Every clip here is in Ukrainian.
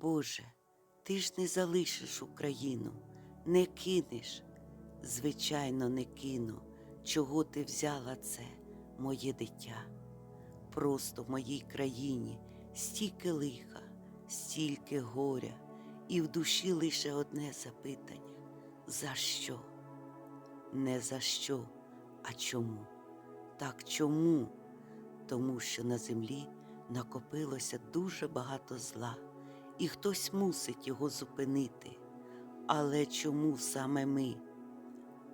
Боже, ти ж не залишиш Україну, не кинеш. Звичайно, не кину, чого ти взяла це, моє дитя. Просто в моїй країні стільки лиха, стільки горя, і в душі лише одне запитання за що? Не за що, а чому? Так чому? Тому що на землі накопилося дуже багато зла, і хтось мусить його зупинити. Але чому саме ми?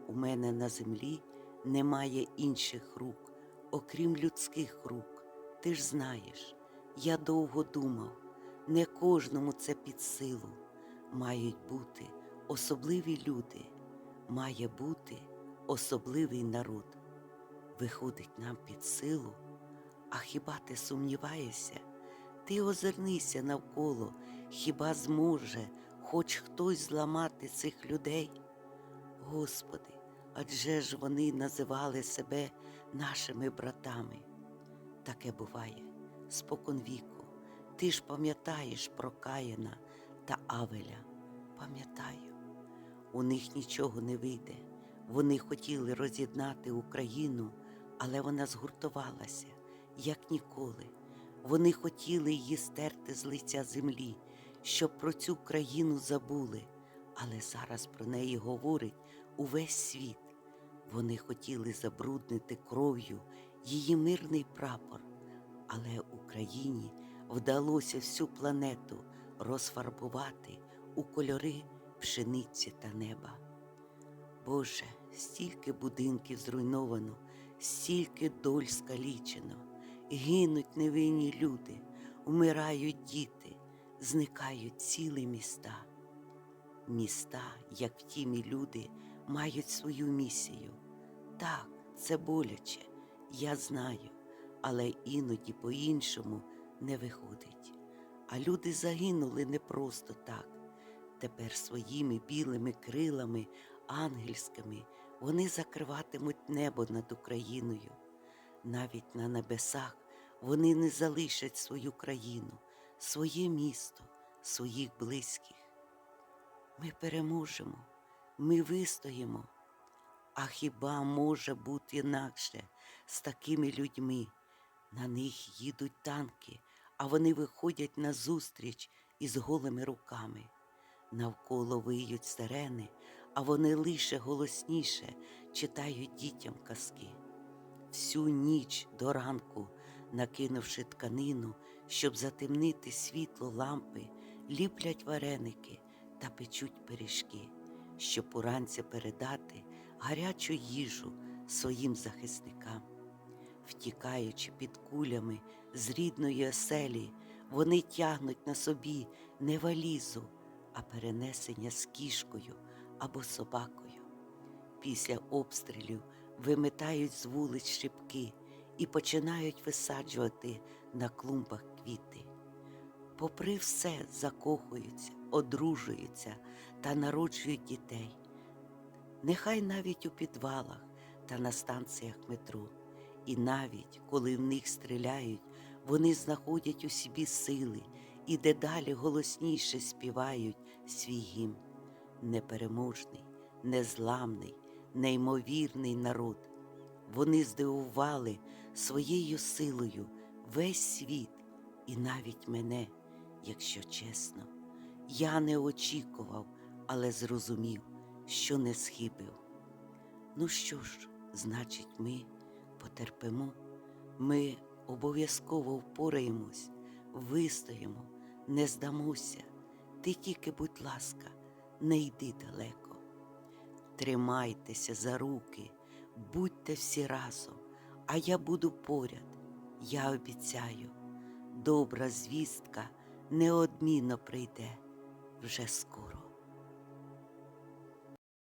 У мене на землі немає інших рук, окрім людських рук. Ти ж знаєш, я довго думав, не кожному це під силу. Мають бути особливі люди, має бути особливий народ. Виходить нам під силу, а хіба ти сумніваєшся? Ти озирнися навколо, хіба зможе хоч хтось зламати цих людей? Господи, адже ж вони називали себе нашими братами. Таке буває спокон віку. Ти ж пам'ятаєш про Каїна та Авеля. Пам'ятаю, у них нічого не вийде. Вони хотіли роз'єднати Україну, але вона згуртувалася, як ніколи. Вони хотіли її стерти з лиця землі, щоб про цю країну забули, але зараз про неї говорить увесь світ. Вони хотіли забруднити кров'ю її мирний прапор, але Україні вдалося всю планету розфарбувати у кольори пшениці та неба. Боже, стільки будинків зруйновано, стільки доль скалічено, гинуть невинні люди, вмирають діти, зникають цілі міста. Міста, як втім і люди, мають свою місію. Так, це боляче, я знаю, але іноді по-іншому не виходить. А люди загинули не просто так. Тепер своїми білими крилами, ангельськими, вони закриватимуть небо над Україною. Навіть на небесах вони не залишать свою країну, своє місто, своїх близьких. Ми переможемо, ми вистоїмо. А хіба може бути інакше з такими людьми? На них їдуть танки, а вони виходять на зустріч із голими руками. Навколо виють сирени, а вони лише голосніше читають дітям казки. Всю ніч до ранку, накинувши тканину, щоб затемнити світло лампи, ліплять вареники та печуть пиріжки, щоб уранці передати гарячу їжу своїм захисникам. Втікаючи під кулями з рідної оселі, вони тягнуть на собі не валізу, а перенесення з кішкою або собакою. Після обстрілів вимитають з вулиць шибки і починають висаджувати на клумбах квіти. Попри все, закохуються, одружуються та народжують дітей. Нехай навіть у підвалах та на станціях метро. І навіть коли в них стріляють, вони знаходять у собі сили і дедалі голосніше співають свій гімн. Непереможний, незламний, неймовірний народ. Вони здивували своєю силою весь світ і навіть мене, якщо чесно. Я не очікував, але зрозумів, що не схибив. Ну що ж, значить, ми потерпимо, ми обов'язково впораємось, вистоїмо, не здамося. Ти тільки, будь ласка, не йди далеко. Тримайтеся за руки, будьте всі разом, а я буду поряд, я обіцяю, добра звістка неодмінно прийде вже скоро.